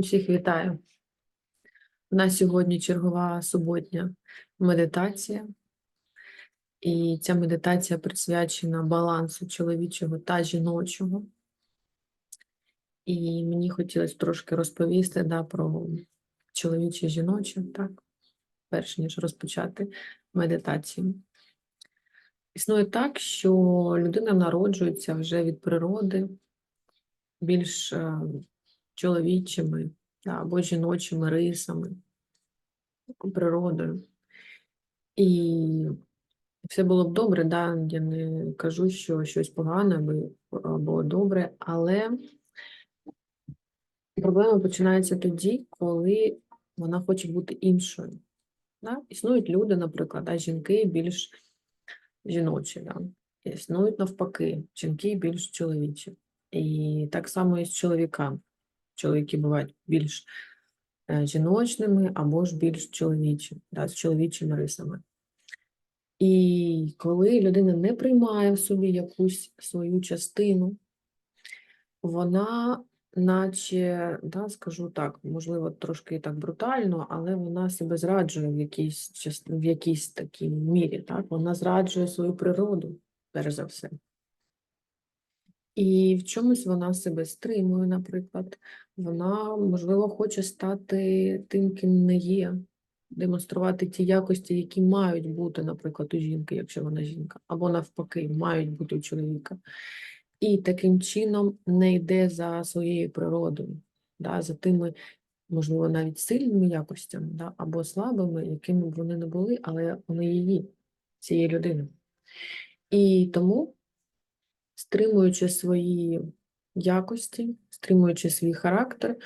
Всіх вітаю. У нас сьогодні чергова суботня медитація. І ця медитація присвячена балансу чоловічого та жіночого. І мені хотілося трошки розповісти да, про чоловіче жіноче, так, перш ніж розпочати медитацію. Існує так, що людина народжується вже від природи більш е, чоловічими або жіночими рисами, природою. І все було б добре, да, я не кажу, що щось погане або, добре, але проблема починається тоді, коли вона хоче бути іншою. Да? Існують люди, наприклад, да, жінки більш жіночі, да? існують навпаки, жінки більш чоловічі. І так само і з чоловіками. Чоловіки бувають більш е, жіночними або ж більш чоловічі, да, з чоловічими рисами. І коли людина не приймає в собі якусь свою частину, вона, наче, да, скажу так, можливо, трошки так брутально, але вона себе зраджує в якійсь, в якійсь такій мірі. Так? Вона зраджує свою природу, перш за все. І в чомусь вона себе стримує, наприклад. Вона, можливо, хоче стати тим, ким не є, демонструвати ті якості, які мають бути, наприклад, у жінки, якщо вона жінка, або навпаки, мають бути у чоловіка. І таким чином не йде за своєю природою, да, за тими, можливо, навіть сильними якостями, да, або слабими, якими б вони не були, але вони її, цієї людини. І тому стримуючи свої якості, стримуючи свій характер,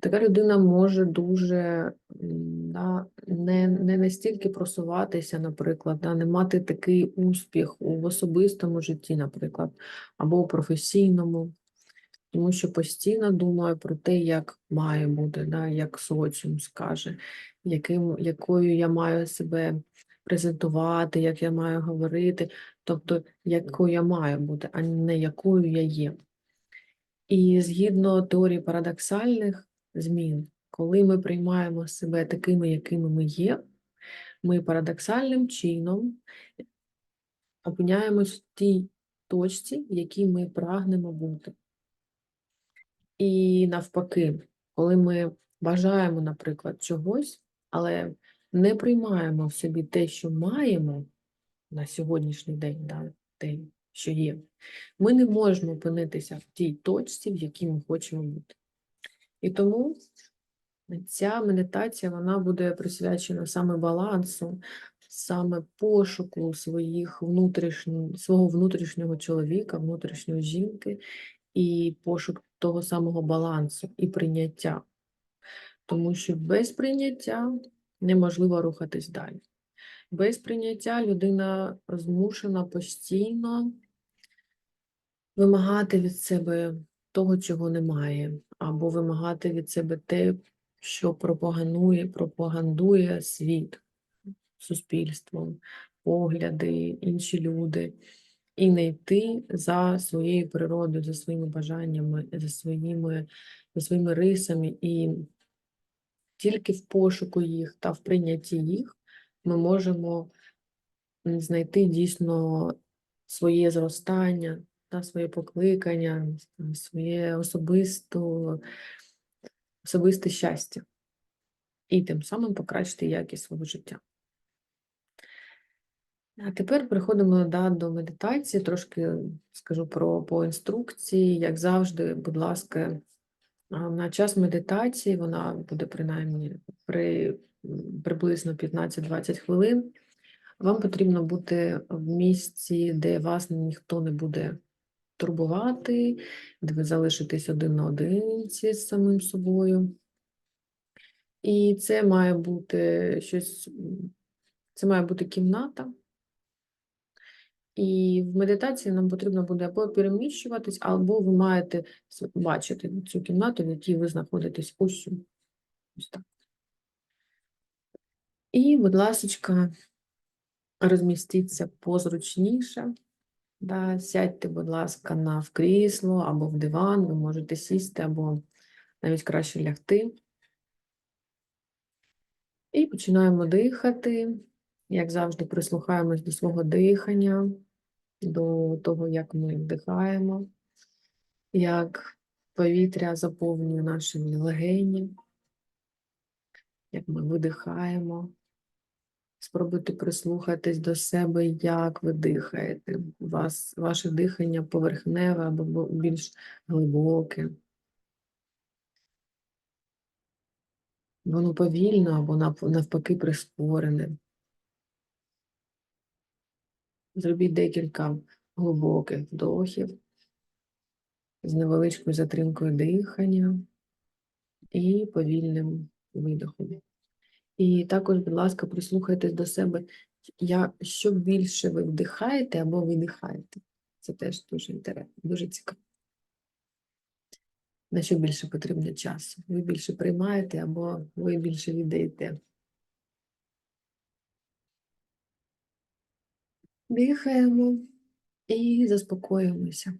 така людина може дуже да, не, не настільки просуватися, наприклад, да, не мати такий успіх у особистому житті, наприклад, або у професійному, тому що постійно думаю про те, як має бути, да, як соціум скаже, яким, якою я маю себе презентувати, як я маю говорити, тобто якою я маю бути, а не якою я є. І згідно теорії парадоксальних змін, коли ми приймаємо себе такими, якими ми є, ми парадоксальним чином опиняємось в тій точці, в якій ми прагнемо бути. І навпаки, коли ми бажаємо, наприклад, чогось, але не приймаємо в собі те, що маємо на сьогоднішній день, да, те, що є, ми не можемо опинитися в тій точці, в якій ми хочемо бути. І тому ця медитація вона буде присвячена саме балансу, саме пошуку своїх внутрішніх, свого внутрішнього чоловіка, внутрішньої жінки, і пошук того самого балансу і прийняття. Тому що без прийняття неможливо рухатись далі. Без прийняття людина змушена постійно вимагати від себе того, чого немає, або вимагати від себе те, що пропагандує, пропагандує світ, суспільство, погляди, інші люди, і не йти за своєю природою, за своїми бажаннями, за своїми, за своїми рисами, і тільки в пошуку їх та в прийнятті їх ми можемо знайти дійсно своє зростання та своє покликання, своє особисто, особисте щастя. І тим самим покращити якість свого життя. А тепер переходимо да, до медитації. Трошки скажу про по інструкції. Як завжди, будь ласка, на час медитації вона буде принаймні при приблизно 15-20 хвилин. Вам потрібно бути в місці, де вас ніхто не буде турбувати, де ви залишитесь один на одинці з самим собою. І це має бути щось, це має бути кімната. І в медитації нам потрібно буде або переміщуватись, або ви маєте бачити цю кімнату, в якій ви знаходитесь ось. Так. І, будь ласочка, розмістіться позручніше. Да, сядьте, будь ласка, на в крісло або в диван. Ви можете сісти або навіть краще лягти. І починаємо дихати. Як завжди, прислухаємось до свого дихання, до того, як ми вдихаємо, як повітря заповнює наші легені, як ми видихаємо. Спробуйте прислухатись до себе, як ви дихаєте. Вас ваше дихання поверхневе або більш глибоке. Воно повільно або навпаки прискорене. Зробіть декілька глибоких вдохів з невеличкою затримкою дихання і повільним видохом. І також, будь ласка, прислухайтесь до себе, я, що більше ви вдихаєте або видихаєте. Це теж дуже інтересно, дуже цікаво. На що більше потрібно часу? Ви більше приймаєте або ви більше віддаєте? Дихаємо і заспокоюємося.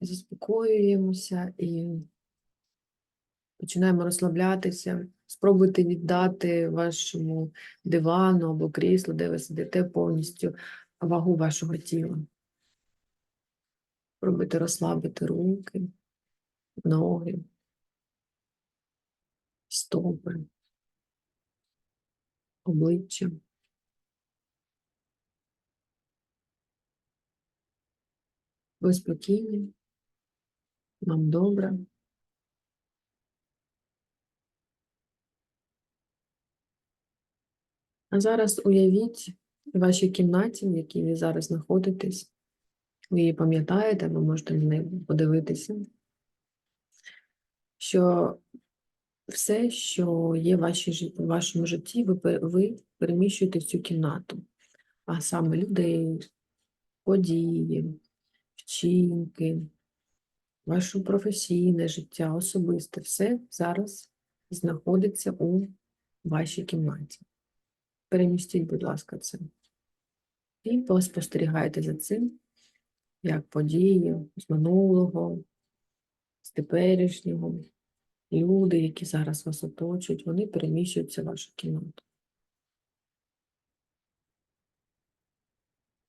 Заспокоюємося і починаємо розслаблятися. Спробуйте віддати вашому дивану або кріслу, де ви сидите, повністю вагу вашого тіла. Спробуйте розслабити руки, ноги, стопи, обличчя. Ви спокійні, вам добре. А зараз уявіть в вашій кімнаті, в якій ви зараз знаходитесь. Ви її пам'ятаєте, ви можете на неї подивитися, що все, що є в, вашому житті, ви, ви переміщуєте в цю кімнату, а саме людей, події, вчинки, ваше професійне життя, особисте, все зараз знаходиться у вашій кімнаті. Перемістіть, будь ласка, це. І поспостерігайте за цим, як події з минулого, з теперішнього, люди, які зараз вас оточують, вони переміщуються в вашу кімнату.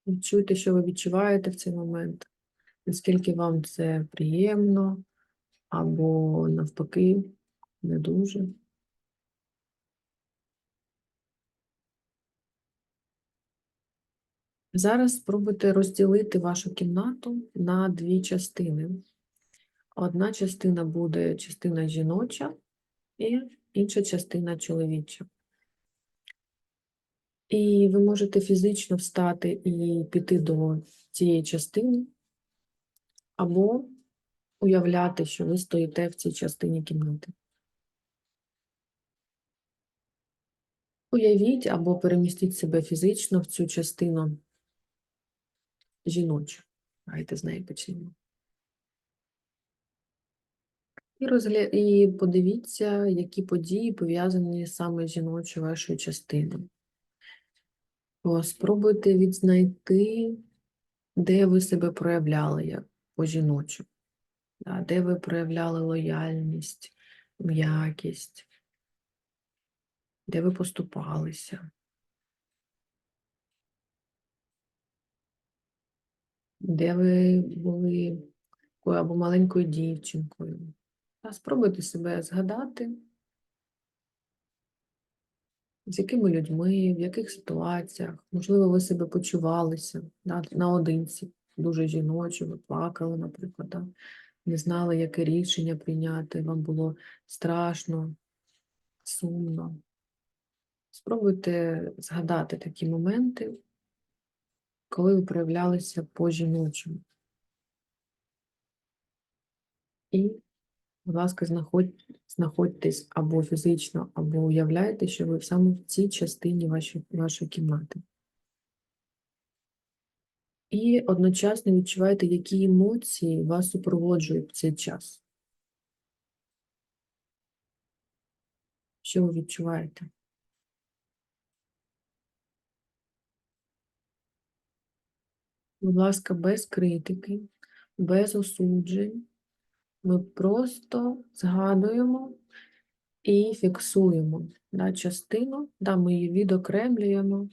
Відчуйте, що ви відчуваєте в цей момент, наскільки вам це приємно, або навпаки, не дуже. Зараз спробуйте розділити вашу кімнату на дві частини. Одна частина буде частина жіноча і інша частина чоловіча. І ви можете фізично встати і піти до цієї частини, або уявляти, що ви стоїте в цій частині кімнати. Уявіть або перемістіть себе фізично в цю частину жіночу. Давайте з неї почнемо. І, розгля... і подивіться, які події пов'язані саме з жіночою вашою частиною. Спробуйте відзнайти, де ви себе проявляли як по-жіночу, да, де ви проявляли лояльність, м'якість, де ви поступалися, де ви були такою або маленькою дівчинкою. Спробуйте себе згадати, з якими людьми, в яких ситуаціях, можливо, ви себе почувалися наодинці, дуже жіночо, ви плакали, наприклад, да, не знали, яке рішення прийняти, вам було страшно, сумно. Спробуйте згадати такі моменти, коли ви проявлялися по-жіночому. І Будь ласка, знаходь, знаходьтесь або фізично, або уявляйте, що ви саме в цій частині вашої, вашої кімнати. І одночасно відчуваєте, які емоції вас супроводжують в цей час. Що ви відчуваєте? Будь ласка, без критики, без осуджень. Ми просто згадуємо і фіксуємо да, частину, да, ми її відокремлюємо,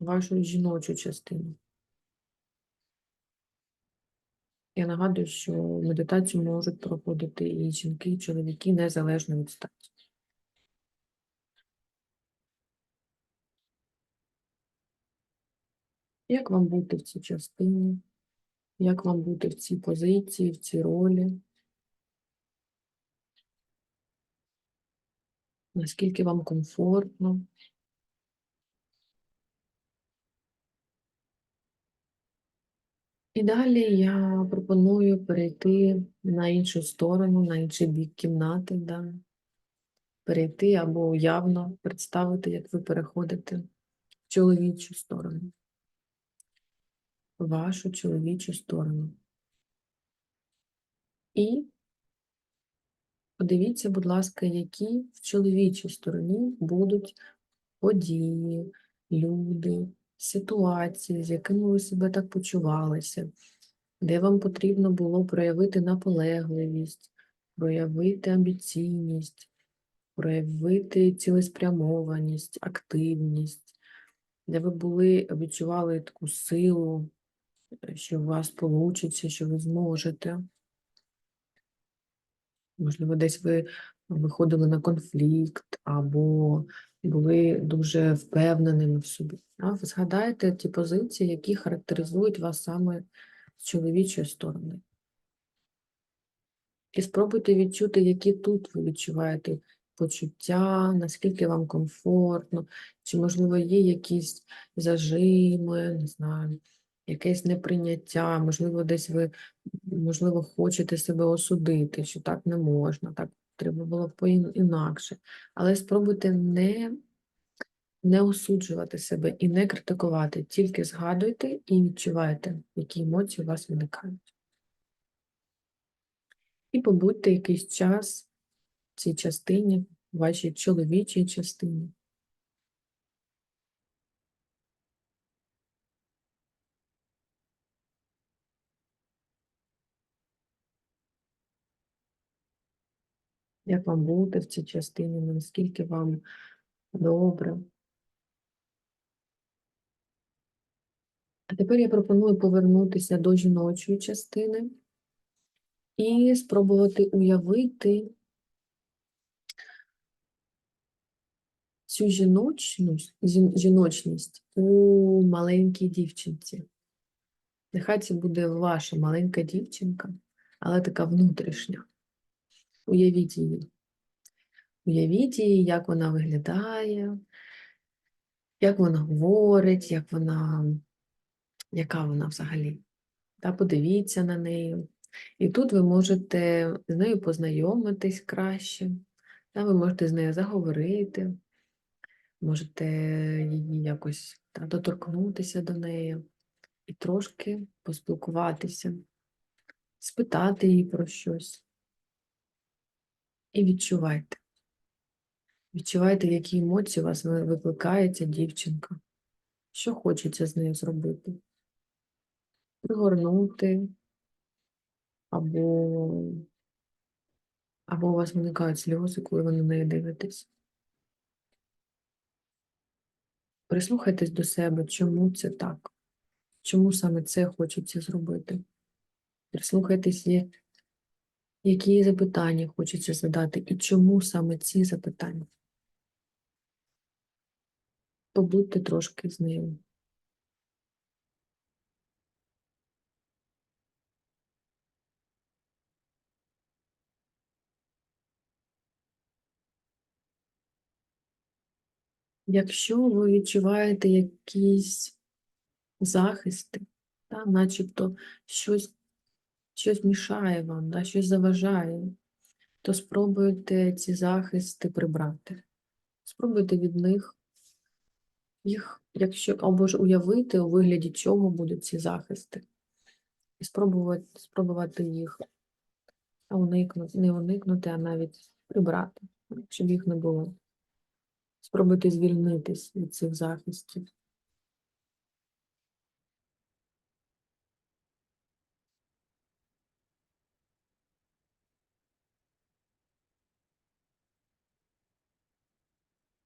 вашу жіночу частину. Я нагадую, що медитацію можуть проходити і жінки, і чоловіки незалежно від статі. Як вам бути в цій частині? Як вам бути в цій позиції, в цій ролі? Наскільки вам комфортно? І далі я пропоную перейти на іншу сторону, на інший бік кімнати, да. перейти або уявно представити, як ви переходите в чоловічу сторону, вашу чоловічу сторону. І подивіться, будь ласка, які в чоловічій стороні будуть події, люди, ситуації, з якими ви себе так почувалися, де вам потрібно було проявити наполегливість, проявити амбіційність, проявити цілеспрямованість, активність, де ви були, відчували таку силу, що у вас вийде, що ви зможете. Можливо, десь ви виходили на конфлікт або були дуже впевненими в собі. А згадайте ті позиції, які характеризують вас саме з чоловічої сторони. І спробуйте відчути, які тут ви відчуваєте почуття, наскільки вам комфортно, чи, можливо, є якісь зажими, не знаю, якесь неприйняття, можливо, десь ви, можливо, хочете себе осудити, що так не можна, так треба було б інакше. Але спробуйте не, не осуджувати себе і не критикувати, тільки згадуйте і відчувайте, які емоції у вас виникають. І побудьте якийсь час в цій частині, в вашій чоловічій частині. Як вам бути в цій частині, наскільки вам добре. А тепер я пропоную повернутися до жіночої частини і спробувати уявити цю жіночність, жіночність у маленькій дівчинці. Нехай це буде ваша маленька дівчинка, але така внутрішня. Уявіть її. Уявіть її, як вона виглядає, як вона говорить, як вона, яка вона взагалі. Та подивіться на неї. І тут ви можете з нею познайомитись краще, та ви можете з нею заговорити, можете її якось та, доторкнутися до неї і трошки поспілкуватися, спитати її про щось. І відчувайте. Відчувайте, які емоції у вас викликає ця дівчинка. Що хочеться з нею зробити? Пригорнути, або або у вас виникають сльози, коли ви на неї дивитесь. Прислухайтесь до себе, чому це так, чому саме це хочеться зробити. Прислухайтесь, які запитання хочеться задати, і чому саме ці запитання. Побудьте трошки з нею. Якщо ви відчуваєте якісь захисти, та, начебто щось щось мішає вам, да, щось заважає, то спробуйте ці захисти прибрати. Спробуйте від них їх, якщо або ж уявити, у вигляді чого будуть ці захисти, і спробувати спробувати їх уникнути, не уникнути, а навіть прибрати, щоб їх не було. Спробуйте звільнитись від цих захистів.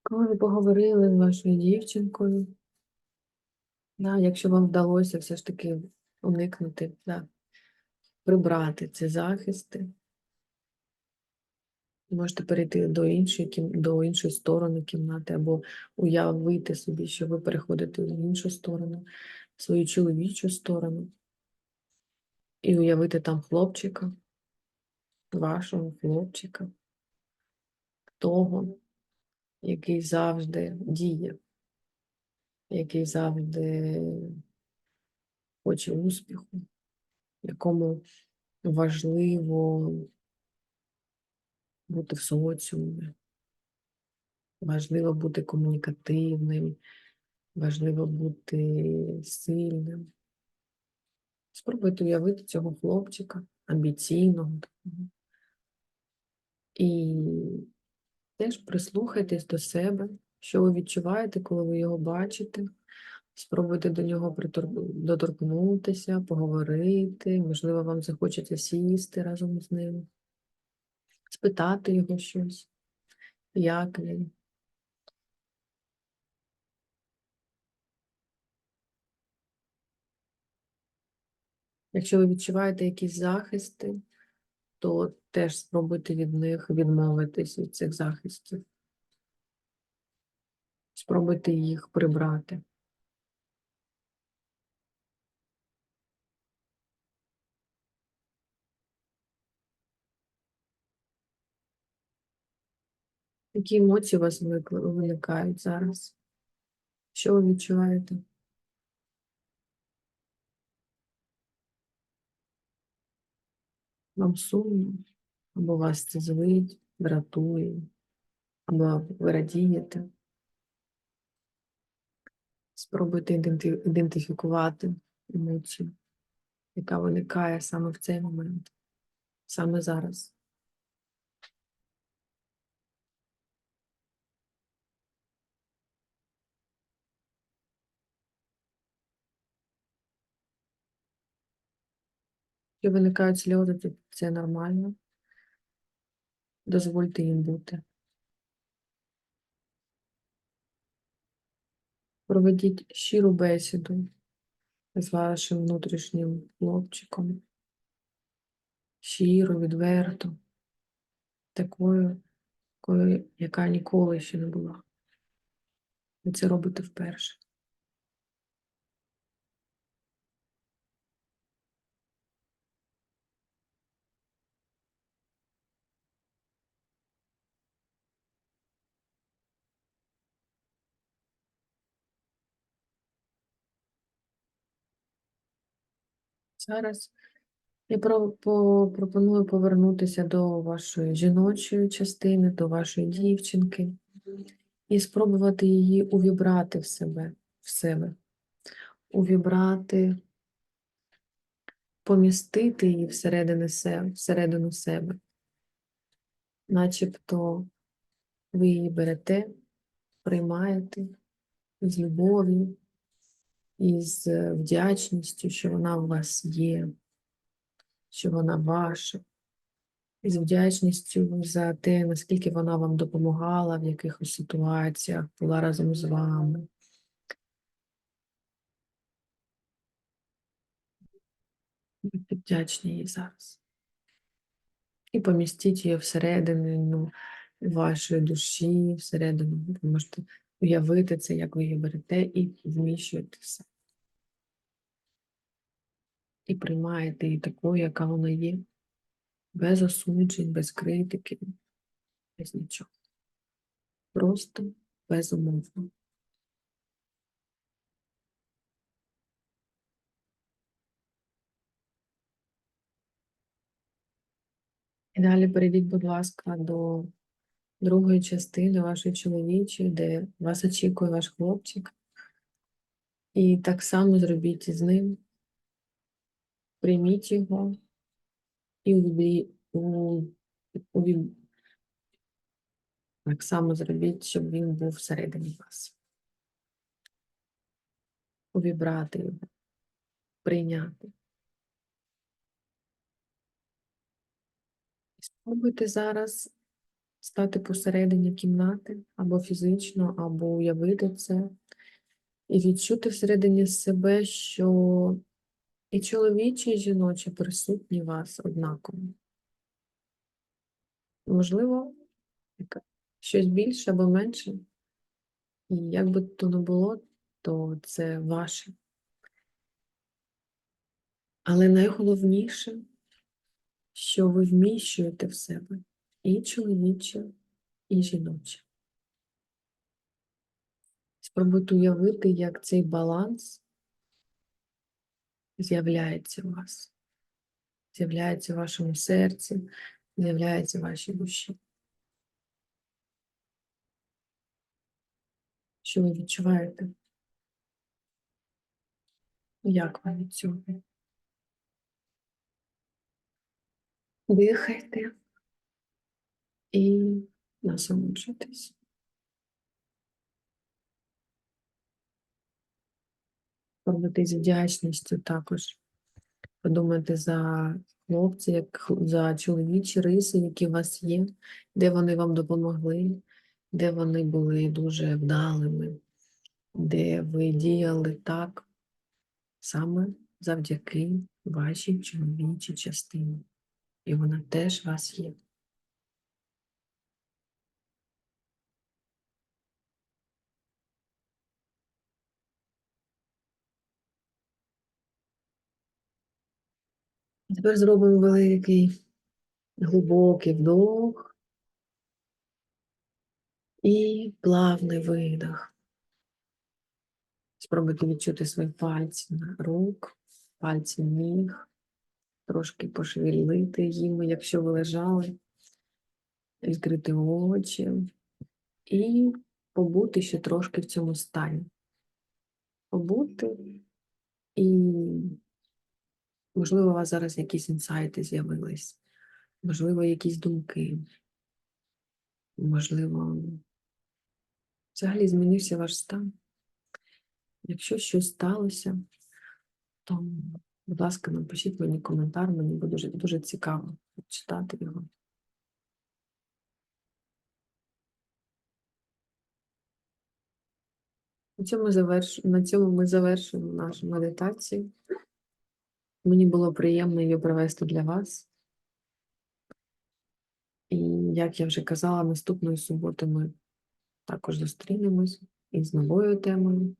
Коли поговорили з вашою дівчинкою, да, якщо вам вдалося все ж таки уникнути, да, прибрати ці захисти, можете перейти до іншої, до іншої сторони кімнати, або уявити собі, що ви переходите в іншу сторону, в свою чоловічу сторону, і уявити там хлопчика, вашого хлопчика, того, який завжди діє, який завжди хоче успіху, якому важливо бути в соціумі, важливо бути комунікативним, важливо бути сильним. Спробуйте уявити цього хлопчика, амбіційного. І теж прислухайтесь до себе, що ви відчуваєте, коли ви його бачите. Спробуйте до нього доторкнутися, поговорити, можливо, вам захочеться сісти разом з ним, спитати його щось, як він. Якщо ви відчуваєте якісь захисти, то теж спробуйте від них відмовитись від цих захистів. Спробуйте їх прибрати. Які емоції у вас виникають зараз? Що ви відчуваєте? Вам сумно, або вас це злить, дратує, або ви радієте. Спробуйте ідентифікувати емоцію, яка виникає саме в цей момент, саме зараз. Виникають сльози, то це нормально. Дозвольте їм бути. Проведіть щиру бесіду з вашим внутрішнім хлопчиком. Щиро, відверто, такою, такою, яка ніколи ще не була. Ви це робите вперше. Зараз. Я про- по- пропоную повернутися до вашої жіночої частини, до вашої дівчинки, і спробувати її увібрати в себе, в себе, увібрати, помістити її всередини себе, всередину себе, начебто ви її берете, приймаєте з любов'ю, із е, вдячністю, що вона у вас є, що вона ваша, і з вдячністю за те, наскільки вона вам допомагала в якихось ситуаціях, була разом з вами. Вдячні їй зараз. І помістіть її всередину вашої душі, всередину. Ви можете уявити це, як ви берете і вміщуєте все. І приймаєте її такою, яка вона є, без осуджень, без критики, без нічого. Просто безумовно. І далі перейдіть, будь ласка, до другої частини вашої чоловічої, де вас очікує ваш хлопчик. І так само зробіть із ним. Прийміть його і уві- так само зробіть, щоб він був всередині вас. Увібрати його, прийняти. Спробуйте зараз стати посередині кімнати, або фізично, або уявити це, і відчути всередині себе, що і чоловічі, і жіночі присутні вас однаково. Можливо, щось більше або менше. І як би то не було, то це ваше. Але найголовніше, що ви вміщуєте в себе і чоловіче, і жіноче. Спробуйте уявити, як цей баланс з'являється у вас, з'являється в вашому серці, з'являється в вашій душі. Що ви відчуваєте? Як вам від цього? Дихайте і насолоджуйтесь. Робити з вдячністю також. Подумайте за хлопців, за чоловічі риси, які у вас є, де вони вам допомогли, де вони були дуже вдалими, де ви діяли так саме завдяки вашій чоловічій частині. І вона теж у вас є. Тепер зробимо великий глибокий вдох і плавний видох. Спробуйте відчути свої пальці рук, пальці ніг, трошки пошевелити їми, якщо ви лежали, відкрити очі і побути ще трошки в цьому стані. Побути і, можливо, у вас зараз якісь інсайти з'явились, можливо, якісь думки, можливо, взагалі змінився ваш стан. Якщо щось сталося, то, будь ласка, напишіть мені коментар, мені буде дуже, дуже цікаво читати його. На цьому, ми завершуємо нашу медитацію. Мені було приємно її провести для вас. І, як я вже казала, наступної суботи ми також зустрінемось із новою темою.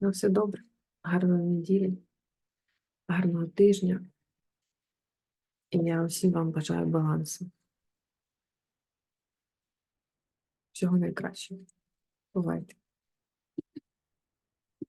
На все добре, гарної неділі, гарного тижня. І я усім вам бажаю балансу. Всього найкращого. Бувайте.